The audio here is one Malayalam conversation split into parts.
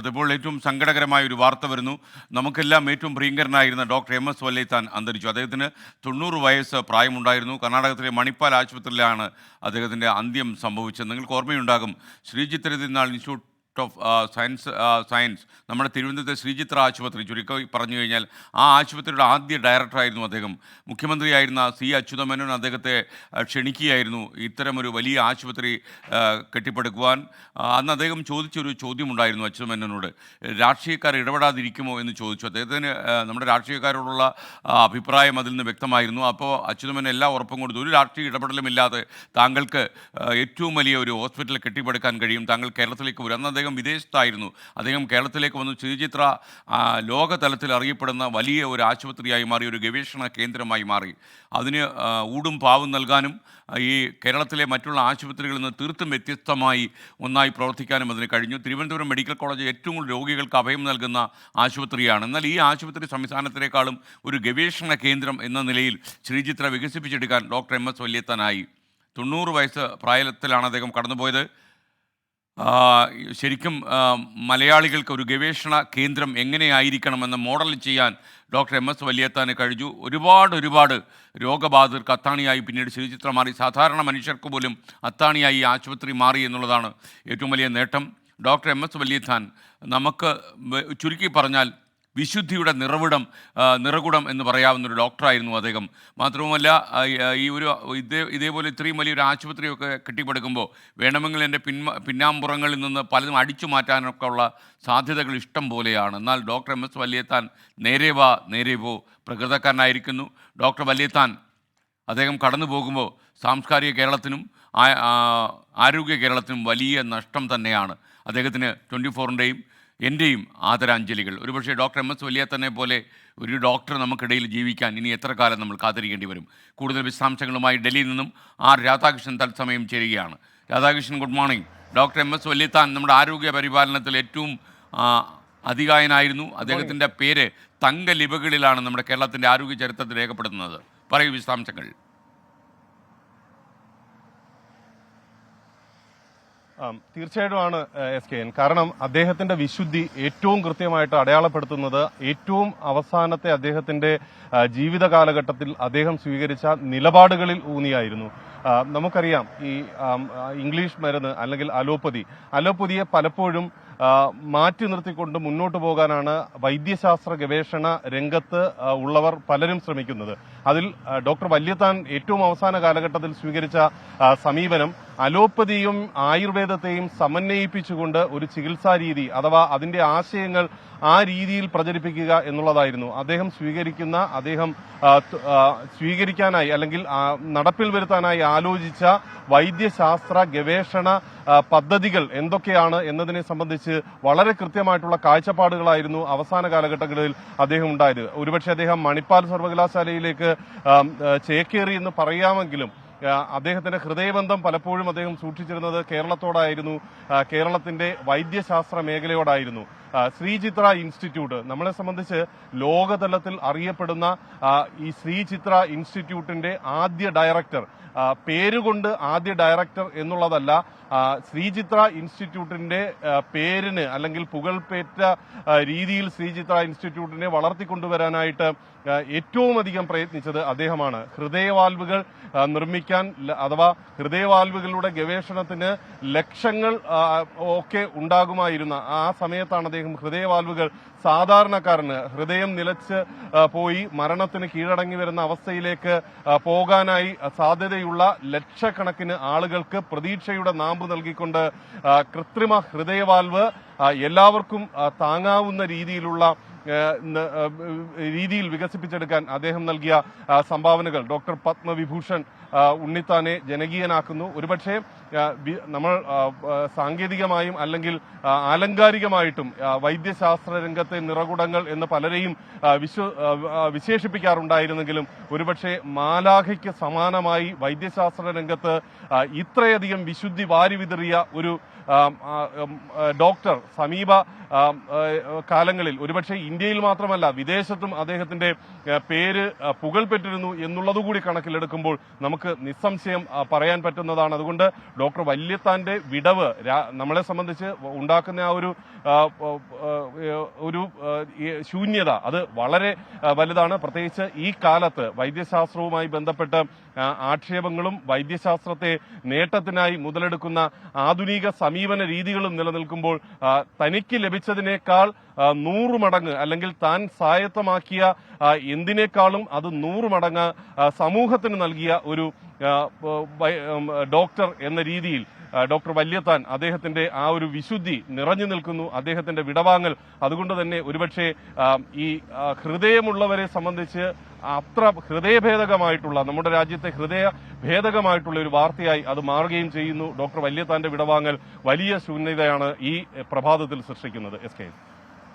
അതിപ്പോൾ ഏറ്റവും സങ്കടകരമായ ഒരു വാർത്ത വരുന്നു. നമുക്കെല്ലാം ഏറ്റവും പ്രിയങ്കരനായിരുന്ന ഡോക്ടർ എം എസ് വല്ലേത്താൻ അന്തരിച്ചു. അദ്ദേഹത്തിന് തൊണ്ണൂറ് വയസ്സ് പ്രായമുണ്ടായിരുന്നു. കർണാടകത്തിലെ മണിപ്പാൽ ആശുപത്രിയിലാണ് അദ്ദേഹത്തിന്റെ അന്ത്യം സംഭവിച്ചത്. നിങ്ങൾക്ക് ഓർമ്മയുണ്ടാകും. ശ്രീജിത്ത് തിരുനാൾ ഇൻസ്റ്റിറ്റ്യൂട്ട് ഓഫ് സയൻസ് സയൻസ് നമ്മുടെ തിരുവനന്തപുരത്തെ ശ്രീചിത്ര ആശുപത്രി ചുരുക്കം പറഞ്ഞു കഴിഞ്ഞാൽ ആ ആശുപത്രിയുടെ ആദ്യ ഡയറക്ടറായിരുന്നു അദ്ദേഹം. മുഖ്യമന്ത്രിയായിരുന്ന സി അച്യുതമേനോൻ അദ്ദേഹത്തെ ക്ഷണിക്കുകയായിരുന്നു. ഇത്തരമൊരു വലിയ ആശുപത്രി കെട്ടിപ്പടുക്കുവാൻ. അന്ന് അദ്ദേഹം ചോദിച്ചൊരു ചോദ്യമുണ്ടായിരുന്നു അച്യുതമേനോനോട്. രാഷ്ട്രീയക്കാർ ഇടപെടാതിരിക്കുമോ എന്ന് ചോദിച്ചു. അദ്ദേഹത്തിന് നമ്മുടെ രാഷ്ട്രീയക്കാരോടുള്ള അഭിപ്രായം അതിൽ നിന്ന് വ്യക്തമായിരുന്നു. അപ്പോൾ അച്യുതമേനോൻ എല്ലാ ഉറപ്പും കൊടുത്തു. ഒരു രാഷ്ട്രീയ ഇടപെടലുമില്ലാതെ താങ്കൾക്ക് ഏറ്റവും വലിയ ഒരു ഹോസ്പിറ്റൽ കെട്ടിപ്പടുക്കാൻ കഴിയും. താങ്കൾ കേരളത്തിലേക്ക് വരും. അദ്ദേഹം വിദേശത്തായിരുന്നു. അദ്ദേഹം കേരളത്തിലേക്ക് വന്നു. ശ്രീചിത്ര ലോകതലത്തിൽ അറിയപ്പെടുന്ന വലിയ ഒരു ആശുപത്രിയായി മാറി ഒരു ഗവേഷണ കേന്ദ്രമായി മാറി. അതിന് ഊടും പാവും നൽകാനും ഈ കേരളത്തിലെ മറ്റുള്ള ആശുപത്രികളിൽ നിന്ന് തീർത്തും വ്യത്യസ്തമായി ഒന്നായി പ്രവർത്തിക്കാനും അതിന് കഴിഞ്ഞു. തിരുവനന്തപുരം മെഡിക്കൽ കോളേജ് ഏറ്റവും കൂടുതൽ രോഗികൾക്ക് അഭയം നൽകുന്ന ആശുപത്രിയാണ്. എന്നാൽ ഈ ആശുപത്രി സംവിധാനത്തിനേക്കാളും ഒരു ഗവേഷണ കേന്ദ്രം എന്ന നിലയിൽ ശ്രീചിത്ര വികസിപ്പിച്ചെടുക്കാൻ ഡോക്ടർ എം എസ് വല്യത്തനായി. തൊണ്ണൂറ് വയസ്സ് പ്രായത്തിലാണ് അദ്ദേഹം കടന്നുപോയത്. ശരിക്കും മലയാളികൾക്ക് ഒരു ഗവേഷണ കേന്ദ്രം എങ്ങനെയായിരിക്കണമെന്ന് മോഡൽ ചെയ്യാൻ ഡോക്ടർ എം എസ് വലിയത്താന് കഴിഞ്ഞു. ഒരുപാട് ഒരുപാട് രോഗബാധിതർക്ക് അത്താണിയായി. പിന്നീട് ശ്രീചിത്ര മാറി. സാധാരണ മനുഷ്യർക്ക് പോലും അത്താണിയായി ആശുപത്രി മാറി എന്നുള്ളതാണ് ഏറ്റവും വലിയ നേട്ടം. ഡോക്ടർ എം എസ് വലിയത്താൻ നമുക്ക് ചുരുക്കി പറഞ്ഞാൽ വിശുദ്ധിയുടെ നിറവിടം നിറകുടം എന്ന് പറയാവുന്നൊരു ഡോക്ടറായിരുന്നു അദ്ദേഹം. മാത്രവുമല്ല ഈ- ഒരു ഇതേ ഇതേപോലെ ഇത്രയും വലിയൊരു ആശുപത്രിയൊക്കെ കെട്ടിപ്പടുക്കുമ്പോൾ വേണമെങ്കിൽ എന്റെ പിന്മ പിന്നാമ്പുറങ്ങളിൽ നിന്ന് പലതും അടിച്ചു മാറ്റാനൊക്കെ ഉള്ള സാധ്യതകൾ ഇഷ്ടം പോലെയാണ്. എന്നാൽ ഡോക്ടർ എം എസ് വല്യത്താൻ നേരെ വാ നേരെ പോ പ്രകൃതക്കാരനായിരിക്കുന്നു. ഡോക്ടർ വല്യത്താൻ അദ്ദേഹം കടന്നു പോകുമ്പോൾ സാംസ്കാരിക കേരളത്തിനും ആരോഗ്യ കേരളത്തിനും വലിയ നഷ്ടം തന്നെയാണ്. അദ്ദേഹത്തിന് ട്വന്റി ഫോറിന്റെയും എന്റെയും ആദരാഞ്ജലികൾ. ഒരുപക്ഷെ ഡോക്ടർ എം എസ് വലിയത്തനെ പോലെ ഒരു ഡോക്ടർ നമുക്കിടയിൽ ജീവിക്കാൻ ഇനി എത്ര കാലം നമ്മൾ കാത്തിരിക്കേണ്ടി വരും? കൂടുതൽ വിശദാംശങ്ങളുമായി ഡൽഹിയിൽ നിന്നും ആർ രാധാകൃഷ്ണൻ തത്സമയം ചേരുകയാണ്. Radhakrishnan good morning. Doctor M S Valiathan നമ്മുടെ ആരോഗ്യ പരിപാലനത്തിൽ ഏറ്റവും അധികായനായിരുന്നു. അദ്ദേഹത്തിന്റെ പേര് തങ്ക ലിപികളിലാണ് നമ്മുടെ കേരളത്തിന്റെ ആരോഗ്യ ചരിത്രത്തിൽ രേഖപ്പെടുത്തുന്നത്. പറയൂ വിശദാംശങ്ങൾ. തീർച്ചയായിട്ടുമാണ് എസ് കെ എൻ. കാരണം അദ്ദേഹത്തിന്റെ വിശുദ്ധി ഏറ്റവും കൃത്യമായിട്ട് അടയാളപ്പെടുത്തുന്നത് ഏറ്റവും അവസാനത്തെ അദ്ദേഹത്തിന്റെ ജീവിത കാലഘട്ടത്തിൽ അദ്ദേഹം സ്വീകരിച്ച നിലപാടുകളിൽ ഊന്നിയായിരുന്നു. നമുക്കറിയാം ഈ ഇംഗ്ലീഷ് മരുന്ന് അല്ലെങ്കിൽ അലോപ്പതി അലോപ്പതിയെ പലപ്പോഴും മാറ്റി നിർത്തിക്കൊണ്ട് മുന്നോട്ട് പോകാനാണ് വൈദ്യശാസ്ത്ര ഗവേഷണ രംഗത്ത് ഉള്ളവർ പലരും ശ്രമിക്കുന്നത്. അതിൽ ഡോക്ടർ വല്യത്താൻ ഏറ്റവും അവസാന കാലഘട്ടത്തിൽ സ്വീകരിച്ച സമീപനം അലോപ്പതിയും ആയുർവേദത്തെയും സമന്വയിപ്പിച്ചുകൊണ്ട് ഒരു ചികിത്സാ രീതി അഥവാ അതിന്റെ ആശയങ്ങൾ ആ രീതിയിൽ പ്രചരിപ്പിക്കുക എന്നുള്ളതായിരുന്നു. അദ്ദേഹം സ്വീകരിക്കുന്ന അദ്ദേഹം സ്വീകരിക്കാനായി അല്ലെങ്കിൽ നടപ്പിൽ വരുത്താനായി ആലോചിച്ച വൈദ്യശാസ്ത്ര ഗവേഷണ പദ്ധതികൾ എന്തൊക്കെയാണ് എന്നതിനെ സംബന്ധിച്ച് വളരെ കൃത്യമായിട്ടുള്ള കാഴ്ചപ്പാടുകളായിരുന്നു അവസാന കാലഘട്ടങ്ങളിൽ അദ്ദേഹം ഉണ്ടായത്. ഒരുപക്ഷെ അദ്ദേഹം മണിപ്പാൽ സർവകലാശാലയിലേക്ക് ചേക്കേറി എന്ന് പറയാമെങ്കിലും അദ്ദേഹത്തിന്റെ ഹൃദയബന്ധം പലപ്പോഴും അദ്ദേഹം സൂക്ഷിച്ചിരുന്നത് കേരളത്തോടായിരുന്നു കേരളത്തിന്റെ വൈദ്യശാസ്ത്ര മേഖലയോടായിരുന്നു. ശ്രീചിത്ര ഇൻസ്റ്റിറ്റ്യൂട്ട്. നമ്മളെ സംബന്ധിച്ച് ലോകതലത്തിൽ അറിയപ്പെടുന്ന ഈ ശ്രീചിത്ര ഇൻസ്റ്റിറ്റ്യൂട്ടിന്റെ ആദ്യ ഡയറക്ടർ. പേരുകൊണ്ട് ആദ്യ ഡയറക്ടർ എന്നുള്ളതല്ല ശ്രീചിത്ര ഇൻസ്റ്റിറ്റ്യൂട്ടിന്റെ പേരിന് അല്ലെങ്കിൽ പുകൾപേറ്റ രീതിയിൽ ശ്രീചിത്ര ഇൻസ്റ്റിറ്റ്യൂട്ടിനെ വളർത്തിക്കൊണ്ടുവരാനായിട്ട് ഏറ്റവും അധികം പ്രയത്നിച്ചത് അദ്ദേഹമാണ്. ഹൃദയവാൽവുകൾ നിർമ്മിക്കാൻ അഥവാ ഹൃദയവാൽവുകളുടെ ഗവേഷണത്തിന് ലക്ഷങ്ങൾ ഒക്കെ ഉണ്ടാകുമായിരുന്ന ആ സമയത്താണ് അദ്ദേഹം ഹൃദയവാൽവുകൾ സാധാരണക്കാരന് ഹൃദയം നിലച്ച് പോയി മരണത്തിന് കീഴടങ്ങി വരുന്ന അവസ്ഥയിലേക്ക് പോകാനായി സാധ്യതയുള്ള ലക്ഷക്കണക്കിന് ആളുകൾക്ക് പ്രതീക്ഷയുടെ നാമ്പ് നൽകിക്കൊണ്ട് കൃത്രിമ ഹൃദയവാൽവ് എല്ലാവർക്കും താങ്ങാവുന്ന രീതിയിലുള്ള രീതിയിൽ വികസിപ്പിച്ചെടുക്കാൻ അദ്ദേഹം നൽകിയ സംഭാവനകൾ ഡോക്ടർ പത്മവിഭൂഷൺ ഉണ്ണിത്താനെ ജനകീയനാക്കുന്നു. ഒരുപക്ഷെ നമ്മൾ സാങ്കേതികമായും അല്ലെങ്കിൽ ആലങ്കാരികമായിട്ടും വൈദ്യശാസ്ത്ര രംഗത്തെ നിറകുടങ്ങൾ എന്ന് പലരെയും വിശ്വ വിശേഷിപ്പിക്കാറുണ്ടായിരുന്നെങ്കിലും ഒരുപക്ഷെ മാലാഖയ്ക്ക് സമാനമായി വൈദ്യശാസ്ത്ര രംഗത്ത് ഇത്രയധികം വിശുദ്ധി വാരിവിതറിയ ഒരു ഡോക്ടർ സമീപ കാലങ്ങളിൽ ഒരുപക്ഷെ ഇന്ത്യയിൽ മാത്രമല്ല വിദേശത്തും അദ്ദേഹത്തിന്റെ പേര് പുകൾപ്പെട്ടിരുന്നു എന്നുള്ളതുകൂടി കണക്കിലെടുക്കുമ്പോൾ നമുക്ക് നിസ്സംശയം പറയാൻ പറ്റുന്നതാണ്. അതുകൊണ്ട് ഡോക്ടർ വല്യത്താന്റെ വിടവ് നമ്മളെ സംബന്ധിച്ച് ഉണ്ടാക്കുന്ന ആ ഒരു ഒരു ശൂന്യത അത് വളരെ വലുതാണ്. പ്രത്യേകിച്ച് ഈ കാലത്ത് വൈദ്യശാസ്ത്രവുമായി ബന്ധപ്പെട്ട് ആക്ഷേപങ്ങളും വൈദ്യശാസ്ത്രത്തെ നേട്ടത്തിനായി മുതലെടുക്കുന്ന ആധുനിക സമീപന രീതികളും നിലനിൽക്കുമ്പോൾ തനിക്ക് ലഭിച്ചതിനേക്കാൾ നൂറ് മടങ്ങ് അല്ലെങ്കിൽ താൻ സ്വായത്തമാക്കിയ എന്തിനേക്കാളും അത് നൂറ് മടങ്ങ് സമൂഹത്തിന് നൽകിയ ഒരു ഡോക്ടർ എന്ന രീതിയിൽ ഡോക്ടർ വല്യത്താൻ അദ്ദേഹത്തിന്റെ ആ ഒരു വിശുദ്ധി നിറഞ്ഞു നിൽക്കുന്നു. അദ്ദേഹത്തിന്റെ വിടവാങ്ങൽ. അതുകൊണ്ട് തന്നെ ഒരുപക്ഷെ ഈ ഹൃദയമുള്ളവരെ സംബന്ധിച്ച് അത്ര ഹൃദയഭേദകമായിട്ടുള്ള നമ്മുടെ രാജ്യത്തെ ഹൃദയ ഭേദകമായിട്ടുള്ള ഒരു വാർത്തയായി അത് മാറുകയും ചെയ്യുന്നു. ഡോക്ടർ വല്യത്താന്റെ വിടവാങ്ങൽ വലിയ ശൂന്യതയാണ് ഈ പ്രഭാതത്തിൽ സൃഷ്ടിക്കുന്നത്. S K.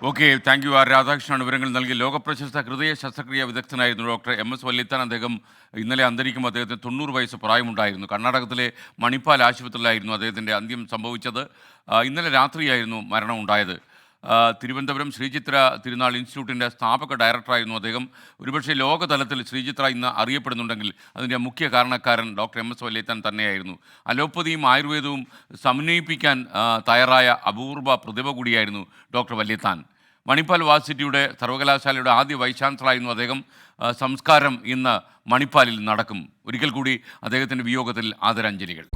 Okay thank you R Radhakrishnan വിവരങ്ങൾ നൽകി. ലോകപ്രശസ്ത ഹൃദയ ശസ്ത്രക്രിയ വിദഗ്ധനായിരുന്നു ഡോക്ടർ എം. എസ്. വല്ലിത്താൻ. അദ്ദേഹം ഇന്നലെ അന്തരിക്കുമ്പോൾ അദ്ദേഹത്തിന് തൊണ്ണൂറ് വയസ്സ് പ്രായമുണ്ടായിരുന്നു. കർണാടകത്തിലെ മണിപ്പാൽ ആശുപത്രിയിലായിരുന്നു അദ്ദേഹത്തിന്റെ അന്ത്യം സംഭവിച്ചത്. ഇന്നലെ രാത്രിയായിരുന്നു മരണം ഉണ്ടായത് ആ, തിരുവനന്തപുരം ശ്രീചിത്ര തിരുനാൾ ഇൻസ്റ്റിറ്റ്യൂട്ടിന്റെ സ്ഥാപക ഡയറക്ടറായിരുന്നു അദ്ദേഹം. ഒരുപക്ഷെ ലോകതലത്തിൽ ശ്രീചിത്ര ഇന്ന് അറിയപ്പെടുന്നുണ്ടെങ്കിൽ അതിന്റെ മുഖ്യ കാരണക്കാരൻ ഡോക്ടർ എം എസ് വല്ലേത്തൻ തന്നെയായിരുന്നു. അലോപ്പതിയും ആയുർവേദവും സമന്വയിപ്പിക്കാൻ തയ്യാറായ അപൂർവ പ്രതിഭ കൂടിയായിരുന്നു ഡോക്ടർ വല്യത്താൻ. മണിപ്പാൽ വാസിറ്റിയുടെ സർവകലാശാലയുടെ ആദ്യ വൈസ് ചാൻസലറായിരുന്നു അദ്ദേഹം. സംസ്കാരം ഇന്ന് മണിപ്പാലിൽ നടക്കും. ഒരിക്കൽ കൂടി അദ്ദേഹത്തിന്റെ വിയോഗത്തിൽ ആദരാഞ്ജലികൾ.